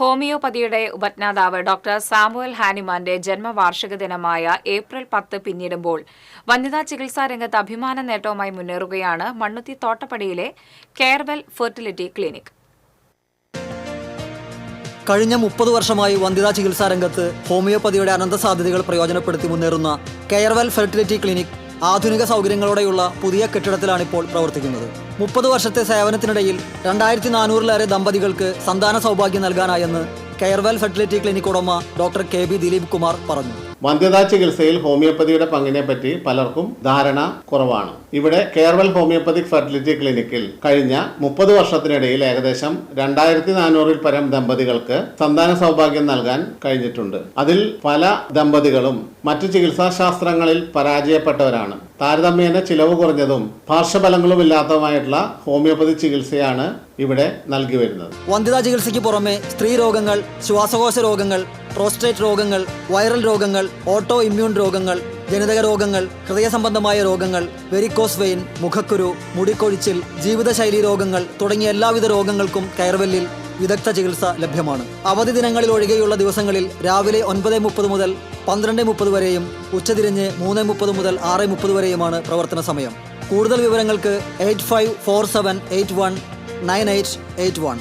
ഹോമിയോപ്പതിയുടെ ഉപജ്ഞാതാവ് doctor Samuel ഹാനിമാന്റെ ജന്മവാർഷിക ദിനമായ ഏപ്രിൽ പത്ത് പിന്നിടുമ്പോൾ വനിതാ ചികിത്സാ രംഗത്ത് അഭിമാന നേട്ടവുമായി മുന്നേറുകയാണ് മണ്ണുത്തി തോട്ടപ്പടിയിലെ കെയർവെൽ ഫെർട്ടിലിറ്റി ക്ലിനിക്. കഴിഞ്ഞ മുപ്പത് വർഷമായി വന്ധ്യതാ ചികിത്സാ രംഗത്ത് ഹോമിയോപ്പതിയുടെ അനന്ത സാധ്യതകൾ പ്രയോജനപ്പെടുത്തി മുന്നേറുന്ന കെയർവെൽ ഫെർട്ടിലിറ്റി ക്ലിനിക് ആധുനിക സൗകര്യങ്ങളോടെയുള്ള പുതിയ കെട്ടിടത്തിലാണ് ഇപ്പോൾ പ്രവർത്തിക്കുന്നത്. മുപ്പത് വർഷത്തെ സേവനത്തിനിടയിൽ രണ്ടായിരത്തി നാനൂറിലേറെ ദമ്പതികൾക്ക് സന്താന സൗഭാഗ്യം നൽകാനായെന്ന് കെയർവെൽ ഫെർട്ടിലിറ്റി ക്ലിനിക് ഉടമ doctor K B Dileep Kumar പറഞ്ഞു. വന്ധ്യതാ ചികിത്സയിൽ ഹോമിയോപ്പതിയുടെ പങ്കിനെ പറ്റി പലർക്കും ധാരണ കുറവാണ്. ഇവിടെ കേരവൽ ഹോമിയോപ്പതിക് ഫെർട്ടിലിറ്റി ക്ലിനിക്കിൽ കഴിഞ്ഞ മുപ്പത് വർഷത്തിനിടയിൽ ഏകദേശം രണ്ടായിരത്തി നാനൂറിൽ പരം ദമ്പതികൾക്ക് സന്താന സൗഭാഗ്യം നൽകാൻ കഴിഞ്ഞിട്ടുണ്ട്. അതിൽ പല ദമ്പതികളും മറ്റു ചികിത്സാ ശാസ്ത്രങ്ങളിൽ പരാജയപ്പെട്ടവരാണ്. താരതമ്യേന ചിലവ് കുറഞ്ഞതും പാർശ്വഫലങ്ങളും ഇല്ലാത്തതുമായിട്ടുള്ള ഹോമിയോപ്പതി ചികിത്സയാണ് ഇവിടെ നൽകി വരുന്നത്. വന്ധ്യതാ ചികിത്സയ്ക്ക് പുറമെ സ്ത്രീ രോഗങ്ങൾ ശ്വാസകോശ രോഗങ്ങൾ പ്രോസ്റ്റേറ്റ് രോഗങ്ങൾ വൈറൽ രോഗങ്ങൾ ഓട്ടോ ഇമ്മ്യൂൺ രോഗങ്ങൾ ജനിതക രോഗങ്ങൾ ഹൃദയ സംബന്ധമായ രോഗങ്ങൾ വെരിക്കോസ് വെയിൻ മുഖക്കുരു മുടിക്കൊഴിച്ചിൽ ജീവിതശൈലി രോഗങ്ങൾ തുടങ്ങിയ എല്ലാവിധ രോഗങ്ങൾക്കും കയർവെല്ലിൽ വിദഗ്ധ ചികിത്സ ലഭ്യമാണ്. അവധി ദിനങ്ങളിൽ ഒഴികെയുള്ള ദിവസങ്ങളിൽ രാവിലെ ഒൻപത് മുപ്പത് മുതൽ പന്ത്രണ്ട് മുപ്പത് വരെയും ഉച്ചതിരിഞ്ഞ് മൂന്ന് മുപ്പത് മുതൽ ആറ് മുപ്പത് വരെയുമാണ് പ്രവർത്തന സമയം. കൂടുതൽ വിവരങ്ങൾക്ക് eight five four seven eight one nine eight eight one.